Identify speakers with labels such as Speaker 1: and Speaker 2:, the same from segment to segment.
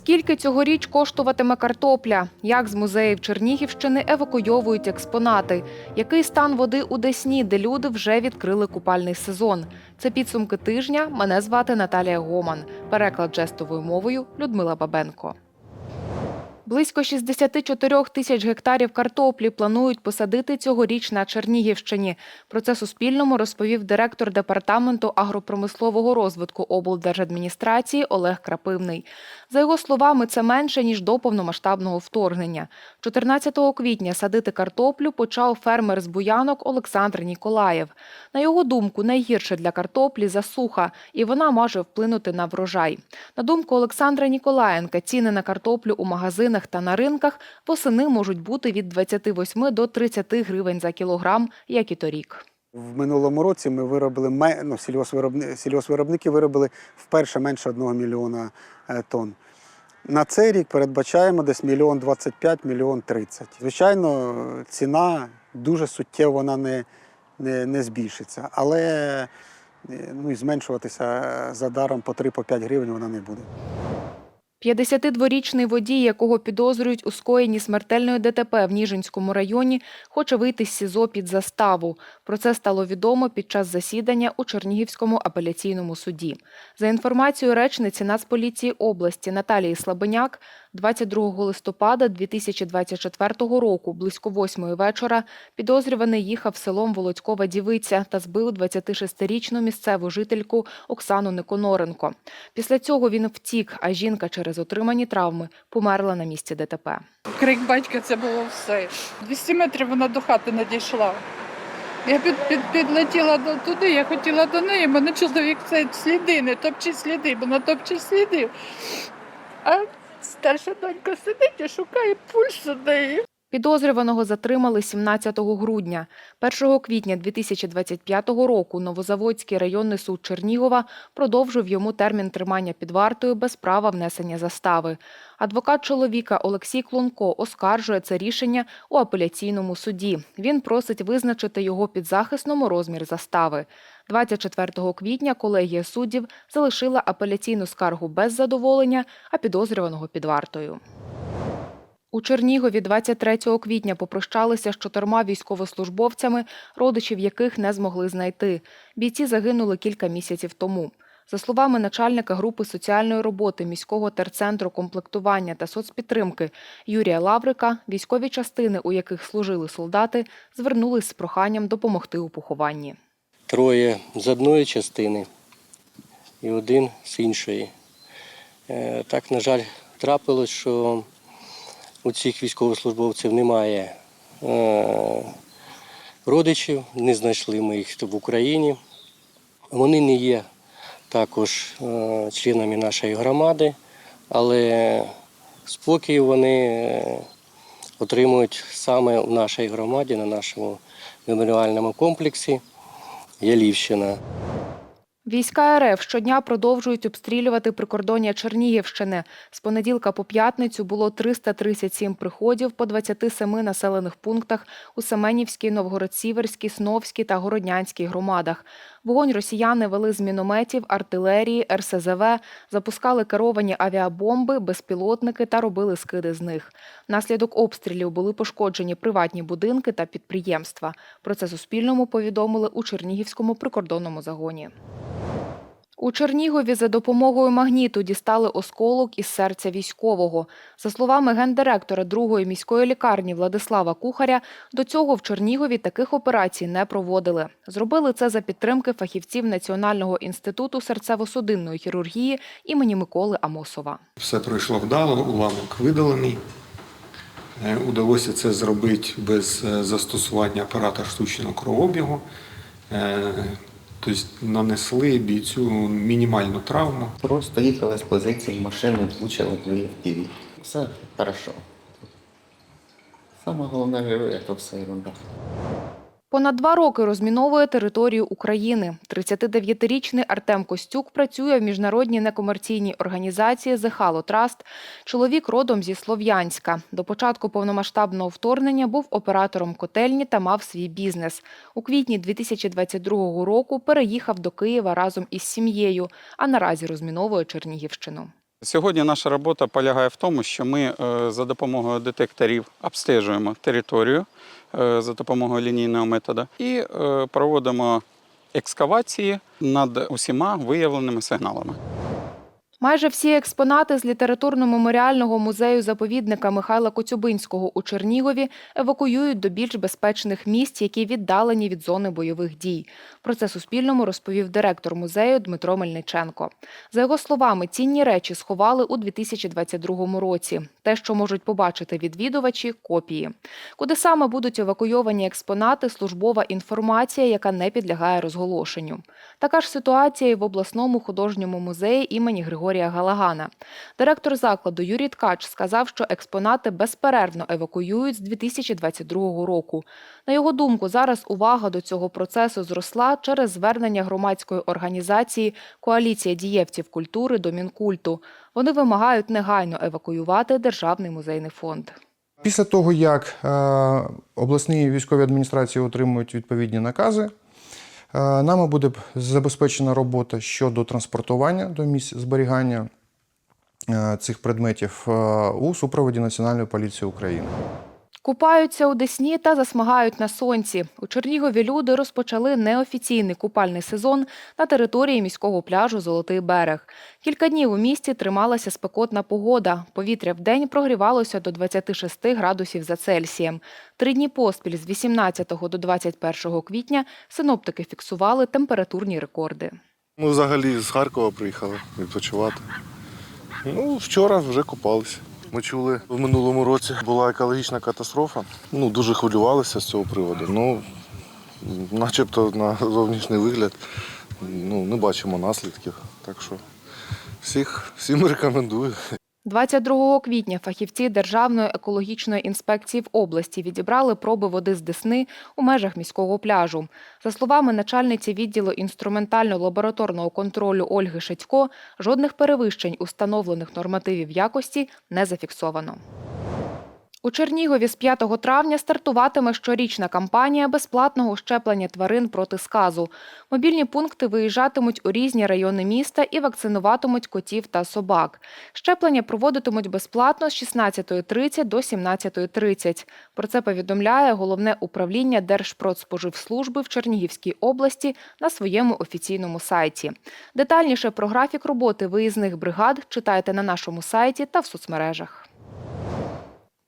Speaker 1: Скільки цьогоріч коштуватиме картопля? Як з музеїв Чернігівщини евакуйовують експонати? Який стан води у Десні, де люди вже відкрили купальний сезон? Це підсумки тижня. Мене звати Наталія Гоман. Переклад жестовою мовою Людмила Бабенко. Близько 64 тисяч гектарів картоплі планують посадити цьогоріч на Чернігівщині. Про це Суспільному розповів директор департаменту агропромислового розвитку облдержадміністрації Олег Крапивний. За його словами, це менше ніж до повномасштабного вторгнення. 14 квітня садити картоплю почав фермер з Буянок Олександр Ніколаєв. На його думку, найгірше для картоплі засуха, і вона може вплинути на врожай. На думку Олександра Ніколаєнка, ціни на картоплю у магазинах та на ринках восени можуть бути від 28 до 30 гривень за кілограм, як і торік.
Speaker 2: В минулому році ми виробили ну, сільгоспвиробники виробили вперше менше 1 мільйона е, тонн. На цей рік передбачаємо десь мільйон 25, мільйон 30. Звичайно, ціна дуже суттєво вона не, не, не збільшиться, але е, ну, і зменшуватися задаром по 3-5 гривень вона не буде.
Speaker 1: 52-річний водій, якого підозрюють у скоєнні смертельної ДТП в Ніжинському районі, хоче вийти з СІЗО під заставу. Про це стало відомо під час засідання у Чернігівському апеляційному суді. За інформацією речниці Нацполіції області Наталії Слабеняк, 22 листопада 2024 року, близько 8 вечора, підозрюваний їхав селом Володькова Дівиця та збив 26-річну місцеву жительку Оксану Никоноренко. Після цього він втік, а жінка через отримані травми померла на місці ДТП.
Speaker 3: Крик батька це було все. 200 метрів вона до хати не дійшла. Я під, під, підлетіла до, туди, я хотіла до неї, мене чоловік це сліди, не топчи сліди, бо на топче сліди. А старша донька сидить і шукає пульс у неї.
Speaker 1: Підозрюваного затримали 17 грудня. 1 квітня 2025 року Новозаводський районний суд Чернігова продовжив йому термін тримання під вартою без права внесення застави. Адвокат чоловіка Олексій Клонко оскаржує це рішення у апеляційному суді. Він просить визначити його підзахисному розмір застави. 24 квітня колегія суддів залишила апеляційну скаргу без задоволення, а підозрюваного під вартою. У Чернігові 23 квітня попрощалися з чотирма військовослужбовцями, родичів яких не змогли знайти. Бійці загинули кілька місяців тому. За словами начальника групи соціальної роботи міського терцентру комплектування та соцпідтримки Юрія Лаврика, військові частини, у яких служили солдати, звернулись з проханням допомогти у похованні.
Speaker 4: Троє з одної частини і один з іншої. Е, Так, на жаль, трапилось, що у цих військовослужбовців немає е, родичів, не знайшли ми їх в Україні. Вони не є також е, членами нашої громади, але спокій вони е, отримують саме в нашій громаді, на нашому меморіальному комплексі Ялівщина.
Speaker 1: Війська РФ щодня продовжують обстрілювати прикордоння Чернігівщини. З понеділка по п'ятницю було 337 приходів по 27 населених пунктах у Семенівській, Новгород-Сіверській, Сновській та Городнянській громадах. Вогонь росіяни вели з мінометів, артилерії, РСЗВ, запускали керовані авіабомби, безпілотники та робили скиди з них. Внаслідок обстрілів були пошкоджені приватні будинки та підприємства. Про це Суспільному повідомили у Чернігівському прикордонному загоні. У Чернігові за допомогою магніту дістали осколок із серця військового. За словами гендиректора другої міської лікарні Владислава Кухаря, до цього в Чернігові таких операцій не проводили. Зробили це за підтримки фахівців Національного інституту серцево-судинної хірургії імені Миколи Амосова.
Speaker 5: Все пройшло вдало, уламок видалений. Е, Удалося це зробити без е, застосування апарата штучного кровообігу. Тобто нанесли бійцю мінімальну травму.
Speaker 6: Просто їхали з позиції машини, влучили дві FPV. Все хорошо. Саме головне як то все ерунда.
Speaker 1: Понад два роки розміновує територію України. 39-річний Артем Костюк працює в міжнародній некомерційній організації Halo Trust. Чоловік родом зі Слов'янська. До початку повномасштабного вторгнення був оператором котельні та мав свій бізнес. У квітні 2022 року переїхав до Києва разом із сім'єю, а наразі розміновує Чернігівщину.
Speaker 5: Сьогодні наша робота полягає в тому, що ми е, за допомогою детекторів обстежуємо територію е, за допомогою лінійного методу і е, проводимо екскавації над усіма виявленими сигналами.
Speaker 1: Майже всі експонати з літературно-меморіального музею заповідника Михайла Коцюбинського у Чернігові евакуюють до більш безпечних місць, які віддалені від зони бойових дій. Про це Суспільному розповів директор музею Дмитро Мельниченко. За його словами, цінні речі сховали у 2022 році. Те, що можуть побачити відвідувачі копії. Куди саме будуть евакуйовані експонати, службова інформація, яка не підлягає розголошенню. Така ж ситуація і в обласному художньому музеї імені Григорія Галагана. Директор закладу Юрій Ткач сказав, що експонати безперервно евакуюють з 2022 року. На його думку, зараз увага до цього процесу зросла через звернення громадської організації Коаліція дієвців культури до Мінкульту. Вони вимагають негайно евакуювати державний музейний фонд.
Speaker 7: Після того, як е, обласні військові адміністрації отримують відповідні накази, нами буде забезпечена робота щодо транспортування до місць зберігання е, цих предметів е, у супроводі Національної поліції України.
Speaker 1: Купаються у Десні та засмагають на сонці. У Чернігові люди розпочали неофіційний купальний сезон на території міського пляжу Золотий берег. Кілька днів у місті трималася спекотна погода. Повітря вдень прогрівалося до 26 градусів за Цельсієм. Три дні поспіль з 18 до 21 квітня синоптики фіксували температурні рекорди.
Speaker 8: Ми взагалі з Харкова приїхали відпочивати. Ну, вчора вже купалися. Ми чули, в минулому році була екологічна катастрофа. Ну, дуже хвилювалися з цього приводу. Ну, начебто на зовнішній вигляд ну, не бачимо наслідків. Так що всіх, всім рекомендую.
Speaker 1: 22 квітня фахівці Державної екологічної інспекції в області відібрали проби води з Десни у межах міського пляжу. За словами начальниці відділу інструментально-лабораторного контролю Ольги Шедько, жодних перевищень установлених нормативів якості не зафіксовано. У Чернігові з 5 травня стартуватиме щорічна кампанія безплатного щеплення тварин проти сказу. Мобільні пункти виїжджатимуть у різні райони міста і вакцинуватимуть котів та собак. Щеплення проводитимуть безплатно з 16.30 до 17.30. Про це повідомляє головне управління Держпродспоживслужби в Чернігівській області на своєму офіційному сайті. Детальніше про графік роботи виїзних бригад читайте на нашому сайті та в соцмережах.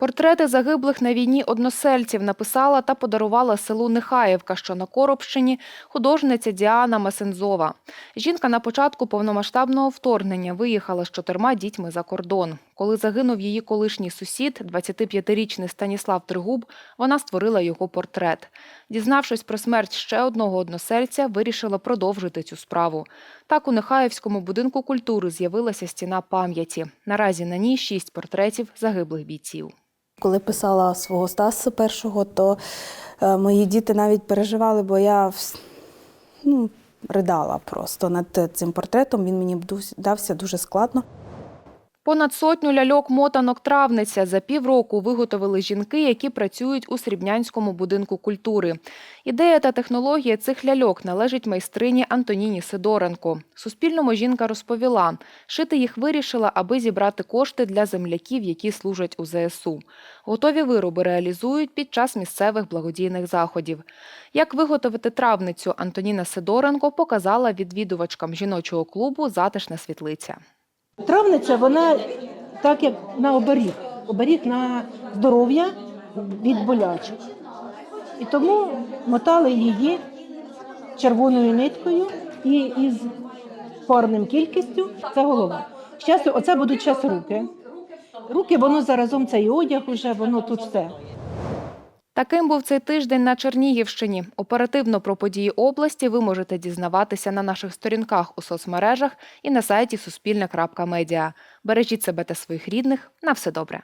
Speaker 1: Портрети загиблих на війні односельців написала та подарувала селу Нехаєвка, що на Коробщині, художниця Діана Масензова. Жінка на початку повномасштабного вторгнення виїхала з чотирма дітьми за кордон. Коли загинув її колишній сусід, 25-річний Станіслав Тригуб, вона створила його портрет. Дізнавшись про смерть ще одного односельця, вирішила продовжити цю справу. Так у Нехаєвському будинку культури з'явилася стіна пам'яті. Наразі на ній шість портретів загиблих бійців.
Speaker 9: Коли писала свого Стаса першого, то е, мої діти навіть переживали, бо я ну, ридала просто над цим портретом. Він мені дався дуже складно.
Speaker 1: Понад сотню ляльок мотанок травниця за півроку виготовили жінки, які працюють у Срібнянському будинку культури. Ідея та технологія цих ляльок належить майстрині Антоніні Сидоренко. Суспільному жінка розповіла, шити їх вирішила, аби зібрати кошти для земляків, які служать у ЗСУ. Готові вироби реалізують під час місцевих благодійних заходів. Як виготовити травницю Антоніна Сидоренко показала відвідувачкам жіночого клубу Затишна світлиця.
Speaker 10: Травниця, вона так як на оберіг, оберіг на здоров'я від болячок. І тому мотали її червоною ниткою і із парним кількістю це голова. Щас, оце будуть час руки. Руки, воно заразом цей одяг уже, воно тут все.
Speaker 1: Таким був цей тиждень на Чернігівщині. Оперативно про події області ви можете дізнаватися на наших сторінках у соцмережах і на сайті Суспільне.Медіа. Бережіть себе та своїх рідних. На все добре.